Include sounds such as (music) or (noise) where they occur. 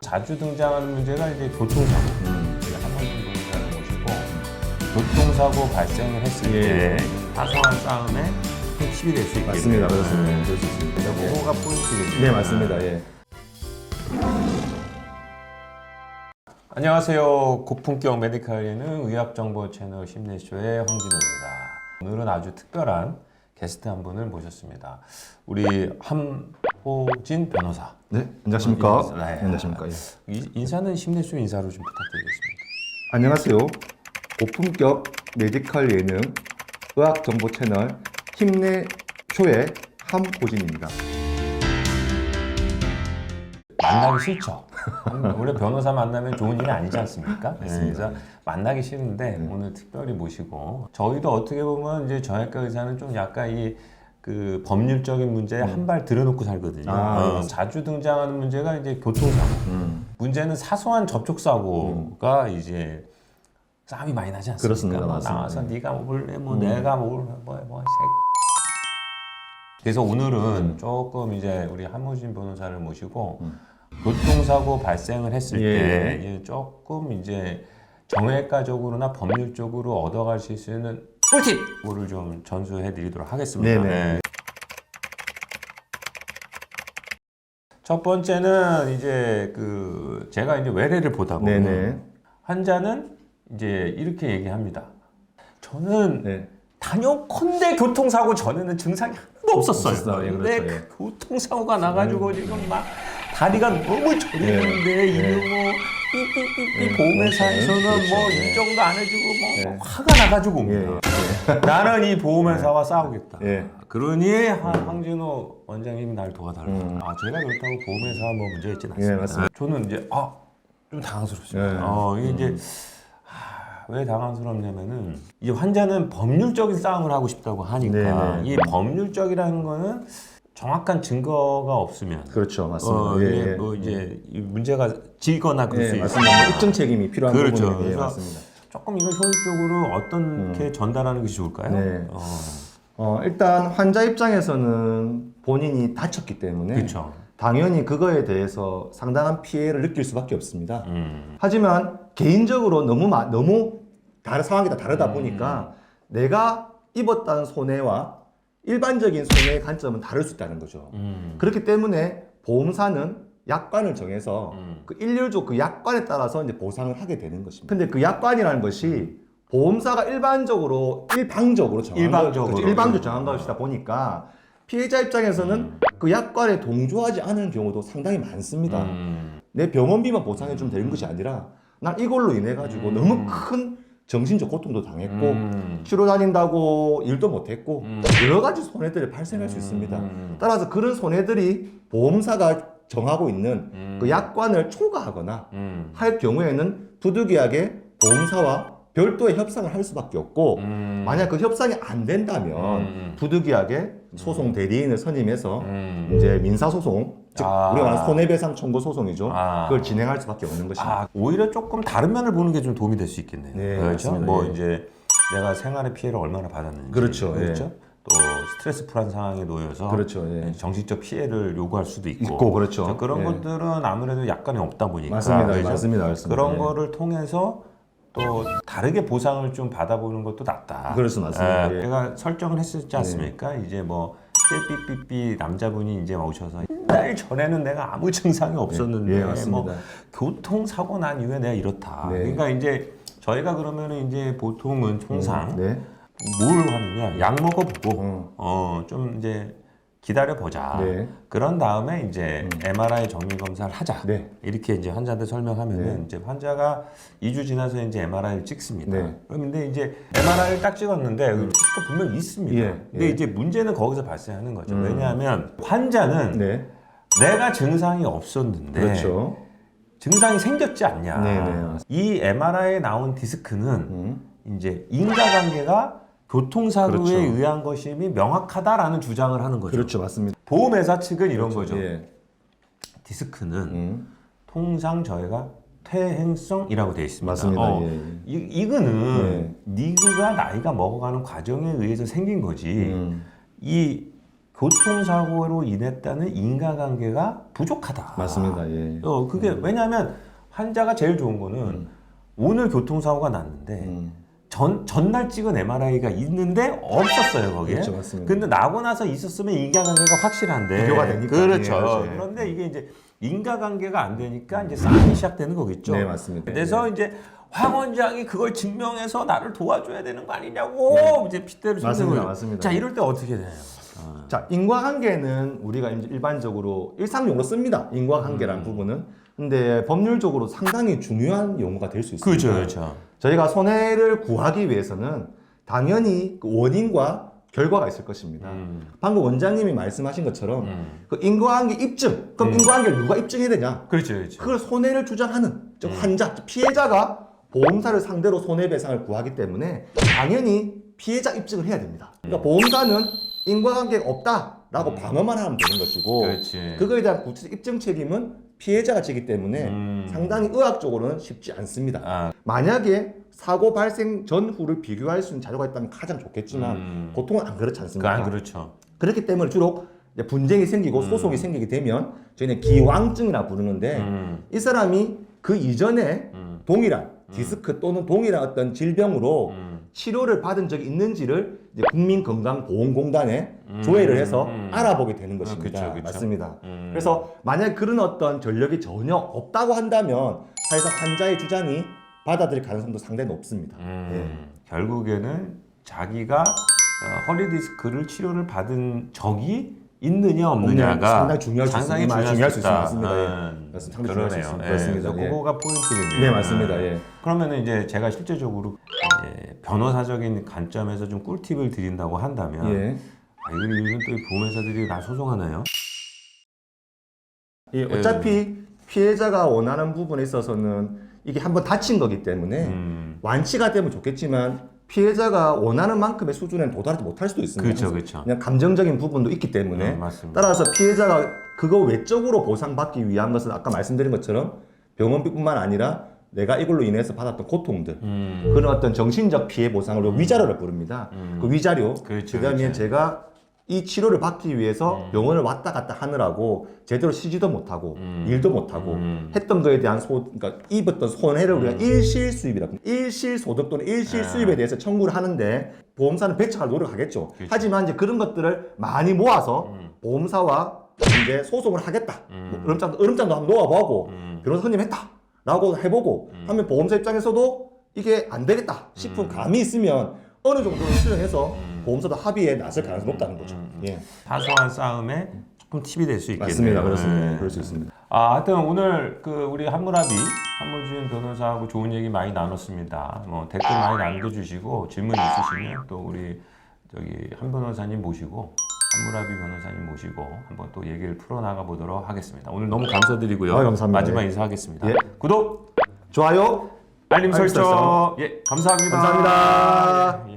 자주 등장하는 문제가 이제 교통사고. 음. 한번좀 변호사를 모시고 교통사고 발생을 했을 예. 때 사소한 싸움에 핵심이 될 수 있겠네요. 맞습니다. 그렇습니다. 네. 그럴 수 있습니다. 예. 그거가 포인트겠죠. 네, 맞습니다. 예. 안녕하세요. 고품격 예능 의학정보 채널 심내쇼의 황진호입니다. 오늘은 아주 특별한 게스트 한 분을 모셨습니다. 우리 함호진 변호사. 네, 안녕하십니까? 네. 네, 안녕하십니까? 예. 이- 인사는 심내쇼 인사로 좀 부탁드리겠습니다. 안녕하세요. 고품격 메디컬 예능 의학 정보 채널 힘내 쇼의 함호진입니다. 만나기 싫죠. 원래 변호사 만나면 좋은 일이 아니지 않습니까? 네. 그래서 만나기 싫은데 네. 오늘 특별히 모시고 저희도 어떻게 보면 이제 정형외과 의사는 좀 약간 이 그 법률적인 문제에 한 발 들여놓고 살거든요. 음. 아, 어, 자주 등장하는 문제가 이제 교통사고. 음. 문제는 사소한 접촉사고가 이제 싸움이 많이 나지 않습니까? 그렇습니다. 뭐 맞습니다. 나와서 네가 뭐 볼래, 뭐 음. 내가 뭘뭐 뭐, 색. 그래서 오늘은 음. 조금 이제 우리 한무진 변호사를 모시고 음. 교통사고 발생을 했을 예. 때 조금 이제 정외과적으로나 법률적으로 얻어갈 수 있는 꿀팁을 좀 전수해드리도록 하겠습니다. 네네. 첫 번째는 이제 그 제가 이제 외래를 보다 보면 네네. 환자는 이제 이렇게 얘기합니다. 저는 네. 단연컨대 교통사고 전에는 증상이 하나도 없었어요. 없었어요. 예, 근데 그렇죠. 예. 그 교통사고가 나가지고 지금 막 다리가 너무 저리는데 예. 예. 뭐 삐삐삐삐 예, 보험회사에서는. 뭐 예. 이 정도 안 해주고 뭐, 화가 나가지고 예. 옵니다. (laughs) 나는 이 보험회사와 싸우겠다. 예. 그러니 한 황진호 원장님이 날 도와달라. 음. 아 제가 그렇다고 보험회사와 뭐 문제 있진 않습니다. 예, 맞습니다. 저는 이제 아좀 당황스럽습니다. 예. 어 이게 이제 아, 왜 당황스럽냐면은 이 환자는 법률적인 싸움을 하고 싶다고 하니까 네네. 이 법률적이라는 거는 정확한 증거가 없으면 그렇죠. 맞습니다. 어, 예, 예. 뭐 이제 이 문제가 지거나 그럴 수 예, 있어요. 맞습니다. 뭐 입증 책임이 필요한 그렇죠. 부분이 예, 그래서 맞습니다. 조금 이걸 효율적으로 어떻게 전달하는 것이 좋을까요? 네. 어, 어, 일단 환자 입장에서는 본인이 다쳤기 때문에 그렇죠. 당연히 그거에 대해서 상당한 피해를 느낄 수밖에 없습니다. 음. 하지만 개인적으로 너무 마- 너무 다른 상황이 다 다르다 음. 보니까 내가 입었다는 손해와 일반적인 손해의 관점은 다를 수 있다는 거죠. 음. 그렇기 때문에 보험사는 약관을 정해서 음. 그 일률적 그 약관에 따라서 이제 보상을 하게 되는 것입니다. 근데 그 약관이라는 것이 보험사가 일반적으로 일방적으로 정한 일방적으로. 것, 그렇죠. 일방적으로 정한 것이다 보니까 피해자 입장에서는 그 약관에 동조하지 않은 경우도 상당히 많습니다. 음. 내 병원비만 보상해 주면 되는 것이 아니라 난 이걸로 인해 가지고 음. 너무 큰 정신적 고통도 당했고 음. 치료 다닌다고 일도 못했고 음. 여러 가지 손해들이 발생할 수 있습니다. 음. 따라서 그런 손해들이 보험사가 정하고 있는 음. 그 약관을 초과하거나 음. 할 경우에는 부득이하게 보험사와 별도의 협상을 할 수밖에 없고 음. 만약 그 협상이 안 된다면 음. 부득이하게 소송 대리인을 선임해서 음. 이제 민사 소송 즉 아. 우리가 말하는 손해배상 청구 소송이죠. 아. 그걸 진행할 수밖에 없는 것입니다. 아, 오히려 조금 다른 면을 보는 게 좀 도움이 될 수 있겠네요. 네, 그렇죠. 맞습니다. 뭐 예. 이제 내가 생활의 피해를 얼마나 받았는지, 그렇죠. 그렇죠. 또 스트레스 풀한 상황에 놓여서 그렇죠. 예. 정신적 피해를 요구할 수도 있고, 있고 그렇죠. 그런 예. 것들은 아무래도 약간이 없다 보니까 맞습니다. 그렇죠? 맞습니다. 맞습니다. 그런 예. 거를 통해서 또 다르게 보상을 좀 받아보는 것도 낫다. 수 맞습니다. 예, 예. 제가 설정을 했었지 않습니까? 이제 뭐 삐삐삐삐 남자분이 이제 오셔서 날 전에는 내가 아무 증상이 없었는데 예, 맞습니다. 뭐 교통 사고 난 이후에 내가 이렇다. 네. 그러니까 이제 저희가 그러면은 이제 보통은 통상 네. 뭘 하느냐 약 먹어보고 어. 어좀 이제 기다려 보자. 네. 그런 다음에 이제 MRI 정밀 검사를 하자. 네. 이렇게 이제 환자한테 설명하면은 네. 이제 환자가 2주 지나서 이제 MRI를 찍습니다. 네. 그럼 근데 이제 MRI를 딱 찍었는데 음. 디스크가 분명 있습니다. 예, 근데 예. 이제 문제는 거기서 발생하는 거죠. 음. 왜냐하면 환자는 네. 내가 증상이 없었는데 그렇죠. 증상이 생겼지 않냐. 네, 네. 이 MRI에 나온 디스크는 음. 이제 인과관계가 교통사고에 그렇죠. 의한 것임이 명확하다라는 주장을 하는 거죠. 그렇죠. 맞습니다. 보험회사 측은 이런 거죠. 예. 디스크는 음. 통상 저희가 퇴행성이라고 되어 있습니다. 맞습니다. 어, 예. 이, 이거는 니그가 나이가 먹어가는 과정에 의해서 생긴 거지. 음. 이 교통사고로 인했다는 인과관계가 부족하다. 맞습니다. 예. 어, 그게 왜냐하면 환자가 제일 좋은 거는 오늘 교통사고가 났는데 음. 전 전날 찍은 MRI가 있는데 없었어요 거기에. 그렇죠, 맞습니다. 근데 나고 나서 있었으면 인과관계가 확실한데. 비교가 되니까. 그렇죠. 예. 그런데 이게 이제 인과관계가 안 되니까 이제 싸움이 시작되는 거겠죠. 네, 맞습니다. 그래서 이제 황 원장이 그걸 증명해서 나를 도와줘야 되는 거 아니냐고 이제 핏대를 네. 맞습니다, 거예요. 맞습니다. 자 이럴 때 어떻게 돼요? 자, 인과관계는 우리가 일반적으로 일상용어로 씁니다. 인과관계라는 음. 부분은. 근데 법률적으로 상당히 중요한 용어가 될 수 있습니다. 그렇죠, 그렇죠. 저희가 손해를 구하기 위해서는 당연히 그 원인과 결과가 있을 것입니다. 음. 방금 원장님이 말씀하신 것처럼 음. 그 인과관계 입증, 그럼 인과관계를 누가 입증해야 되냐? 그렇죠, 그렇죠. 그걸 손해를 주장하는 즉 음. 환자, 즉 피해자가 보험사를 상대로 손해배상을 구하기 때문에 당연히 피해자 입증을 해야 됩니다. 그러니까 보험사는 인과관계가 없다라고 방어만 하면 되는 것이고 음. 그렇지. 그거에 대한 구체적 입증 책임은 피해자가 지기 때문에 음. 상당히 의학적으로는 쉽지 않습니다. 아, 만약에 사고 발생 전후를 비교할 수 있는 자료가 있다면 가장 좋겠지만 음. 보통은 안 그렇지 그 않습니다. 안 그렇죠. 그렇기 때문에 주로 분쟁이 생기고 소송이 생기게 되면 저희는 기왕증이라 부르는데 음. 이 사람이 그 이전에 음. 동일한 디스크 또는 동일한 어떤 질병으로 음. 치료를 받은 적이 있는지를 이제 국민건강보험공단에 조회를 해서 음. 알아보게 되는 것입니다. 그쵸, 그쵸. 맞습니다. 음. 그래서 만약 그런 어떤 전력이 전혀 없다고 한다면 사실상 환자의 주장이 받아들일 가능성도 상당히 높습니다. 음, 예. 결국에는 자기가 어, 허리 디스크를 치료를 받은 적이 있느냐 없느냐가 없느냐, 상당히 중요할 수 상당히 있습니다. 중요할 수. 있습니다. 예. 음, 맞습니다. 상당히 중요할 수. 있습니다. 예, 그렇습니다. 그래서 예. 그거가 포인트겠네요. 네, 맞습니다. 예. 그러면은 이제 제가 실제적으로 이제 변호사적인 관점에서 좀 꿀팁을 드린다고 한다면 예. 아, 이거 요즘 또 보험회사들이 나 소송하나요? 예, 어차피 피해자가 원하는 부분에 있어서는 이게 한번 다친 거기 때문에 음, 완치가 되면 좋겠지만 피해자가 원하는 만큼의 수준에 도달하지 못할 수도 있습니다. 그렇죠, 그렇죠. 그냥 감정적인 부분도 있기 때문에 음, 맞습니다. 따라서 피해자가 그거 외적으로 보상받기 위한 것은 아까 말씀드린 것처럼 병원비뿐만 아니라 내가 이걸로 인해서 받았던 고통들 음, 그런 어떤 정신적 피해 보상을 위자료를 부릅니다. 음. 그 위자료 그렇죠, 그다음에 그렇죠. 제가 이 치료를 받기 위해서 병원을 왔다 갔다 하느라고 제대로 쉬지도 못하고 음. 일도 못하고 음. 했던 거에 대한 소 그러니까 입었던 손해를 우리가 일실 수입이라고 일실 소득 또는 일실 아. 수입에 대해서 청구를 하는데 보험사는 배척할 노력하겠죠. 그렇죠. 하지만 이제 그런 것들을 많이 모아서 음. 보험사와 이제 소송을 하겠다. 음. 뭐 으름장도 으름장도 한번 놓아보고 음. 변호사님 했다 라고 해보고 하면 보험사 입장에서도 이게 안 되겠다 싶은 음. 감이 있으면 어느 정도는 수용해서 보험사도 합의에 나설 가능성이 높다는 거죠. 음. 예. 사소한 싸움에 조금 팁이 될 수 있겠네요. 맞습니다. 그렇습니다. 네. 그럴 수 있습니다. 아, 하여튼 오늘 그 우리 한무라비 한무준 변호사하고 좋은 얘기 많이 나눴습니다. 뭐 댓글 많이 남겨주시고 질문 있으시면 또 우리 저기 한 변호사님 모시고 한무라비 변호사님 모시고 한번 또 얘기를 풀어나가 보도록 하겠습니다. 오늘 너무 감사드리고요. 아, 감사합니다. 마지막 예. 인사하겠습니다. 예. 구독, 좋아요. 알림 알림 설정. 설정. 예, 감사합니다. 감사합니다. 예.